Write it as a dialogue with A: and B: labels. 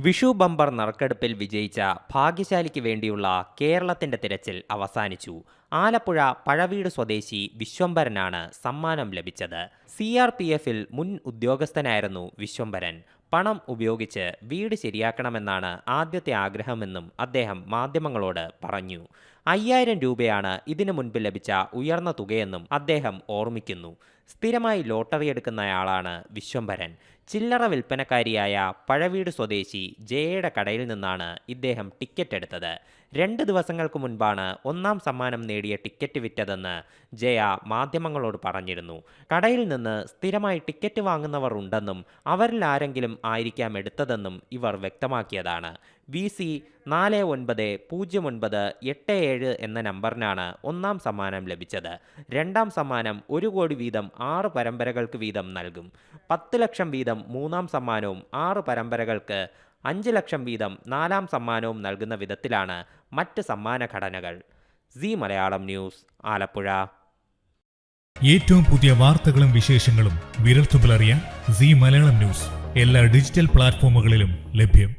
A: Vishu bumper നറുക്കെടുപ്പിൽ വിജയിച്ച ഭാഗ്യശാലിക്ക് വേണ്ടിയുള്ള കേരളത്തിന്റെ തിരച്ചിൽ അവസാനിച്ചു. ആലപ്പുഴ പഴവീട് സ്വദേശി വിശ്വംഭരനാണ് സമ്മാനം ലഭിച്ചത്. സി ആർ പി എഫിൽ മുൻ ഉദ്യോഗസ്ഥനായിരുന്നു വിശ്വംഭരൻ. പണം ഉപയോഗിച്ച് വീട് ശരിയാക്കണമെന്നാണ് ആദ്യത്തെ ആഗ്രഹമെന്നും അദ്ദേഹം മാധ്യമങ്ങളോട് പറഞ്ഞു. അയ്യായിരം രൂപയാണ് ഇതിനു മുൻപ് ലഭിച്ച ഉയർന്ന തുകയെന്നും അദ്ദേഹം ഓർമ്മിക്കുന്നു. സ്ഥിരമായി ലോട്ടറി എടുക്കുന്നയാളാണ് വിശ്വംഭരൻ. ചില്ലറ വിൽപ്പനക്കാരിയായ പഴവീട് സ്വദേശി ജയയുടെ കടയിൽ നിന്നാണ് ഇദ്ദേഹം ടിക്കറ്റ് എടുത്തത്. രണ്ട് ദിവസങ്ങൾക്ക് മുൻപാണ് ഒന്നാം സമ്മാനം നേടിയ ടിക്കറ്റ് വിറ്റതെന്ന് ജയ മാധ്യമങ്ങളോട് പറഞ്ഞിരുന്നു. കടയിൽ നിന്ന് സ്ഥിരമായി ടിക്കറ്റ് വാങ്ങുന്നവർ ഉണ്ടെന്നും അവരിൽ ആരെങ്കിലും ആയിരിക്കാം എടുത്തതെന്നും ഇവർ വ്യക്തമാക്കിയതാണ്. വി നാല് ഒൻപത് പൂജ്യം ഒൻപത് എട്ട് ഏഴ് എന്ന നമ്പറിനാണ് ഒന്നാം സമ്മാനം ലഭിച്ചത്. രണ്ടാം സമ്മാനം ഒരു കോടി വീതം ആറ് പരമ്പരകൾക്ക് വീതം നൽകും. പത്ത് ലക്ഷം വീതം മൂന്നാം സമ്മാനവും ആറ് പരമ്പരകൾക്ക് അഞ്ച് ലക്ഷം വീതം നാലാം സമ്മാനവും നൽകുന്ന വിധത്തിലാണ് മറ്റ് സമ്മാന ഘടനകൾ. C Malayalam news Alappuzha.
B: ഏറ്റവും പുതിയ വാർത്തകളും വിശേഷങ്ങളും വിരൽത്തുമ്പിലറിയാൻ സി മലയാളം ന്യൂസ് എല്ലാ ഡിജിറ്റൽ പ്ലാറ്റ്ഫോമുകളിലും ലഭ്യം.